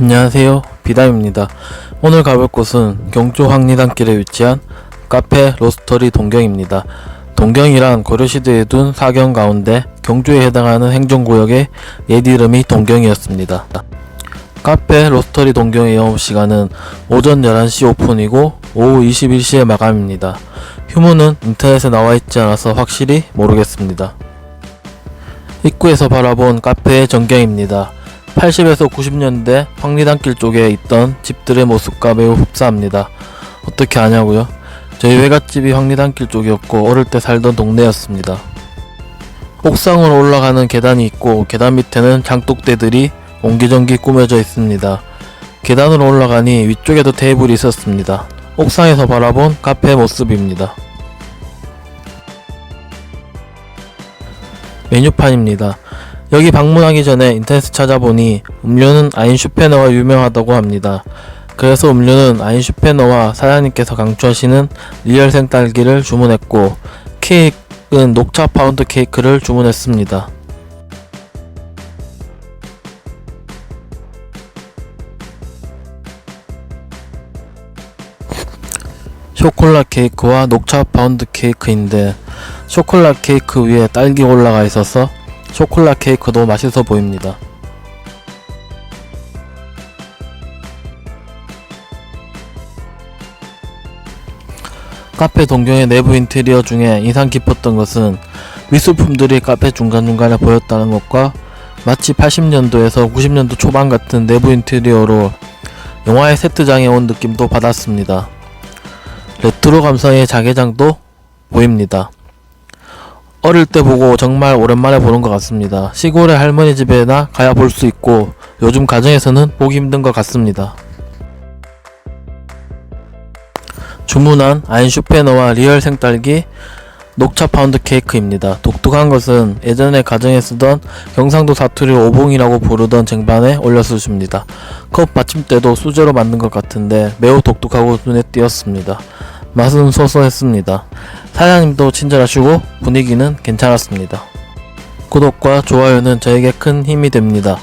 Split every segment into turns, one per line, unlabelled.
안녕하세요. 비담입니다. 오늘 가볼 곳은 경주 황리단길에 위치한 카페 로스터리 동경입니다. 동경이란 고려시대에 둔 사경 가운데 경주에 해당하는 행정구역의 옛 이름이 동경이었습니다. 카페 로스터리 동경의 영업시간은 오전 11시 오픈이고 오후 21시에 마감입니다. 휴무는 인터넷에 나와 있지 않아서 확실히 모르겠습니다. 입구에서 바라본 카페의 전경입니다. 80에서 90년대 황리단길 쪽에 있던 집들의 모습과 매우 흡사합니다. 어떻게 아냐고요? 저희 외갓집이 황리단길 쪽이었고 어릴 때 살던 동네였습니다. 옥상으로 올라가는 계단이 있고 계단 밑에는 장독대들이 옹기종기 꾸며져 있습니다. 계단으로 올라가니 위쪽에도 테이블이 있었습니다. 옥상에서 바라본 카페 모습입니다. 메뉴판입니다. 여기 방문하기 전에 인터넷 찾아보니 음료는 아인슈페너가 유명하다고 합니다. 그래서 음료는 아인슈페너와 사장님께서 강추하시는 리얼 생 딸기를 주문했고 케이크는 녹차 파운드 케이크를 주문했습니다. 쇼콜라 케이크와 녹차 파운드 케이크인데 쇼콜라 케이크 위에 딸기 올라가 있어서 쇼콜라 케이크도 맛있어 보입니다. 카페 동경의 내부 인테리어 중에 인상 깊었던 것은 미술품들이 카페 중간중간에 보였다는 것과 마치 80년도에서 90년도 초반 같은 내부 인테리어로 영화의 세트장에 온 느낌도 받았습니다. 레트로 감성의 자개장도 보입니다. 어릴 때 보고 정말 오랜만에 보는 것 같습니다. 시골의 할머니 집에나 가야 볼 수 있고 요즘 가정에서는 보기 힘든 것 같습니다. 주문한 아인슈페너와 리얼 생딸기 녹차 파운드 케이크입니다. 독특한 것은 예전에 가정에 쓰던 경상도 사투리 오봉이라고 부르던 쟁반에 올려주십니다. 컵 받침대도 수제로 만든 것 같은데 매우 독특하고 눈에 띄었습니다. 맛은 소소했습니다. 사장님도 친절하시고 분위기는 괜찮았습니다. 구독과 좋아요는 저에게 큰 힘이 됩니다.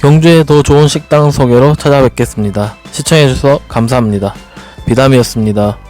경주의 더 좋은 식당 소개로 찾아뵙겠습니다. 시청해주셔서 감사합니다. 비담이었습니다.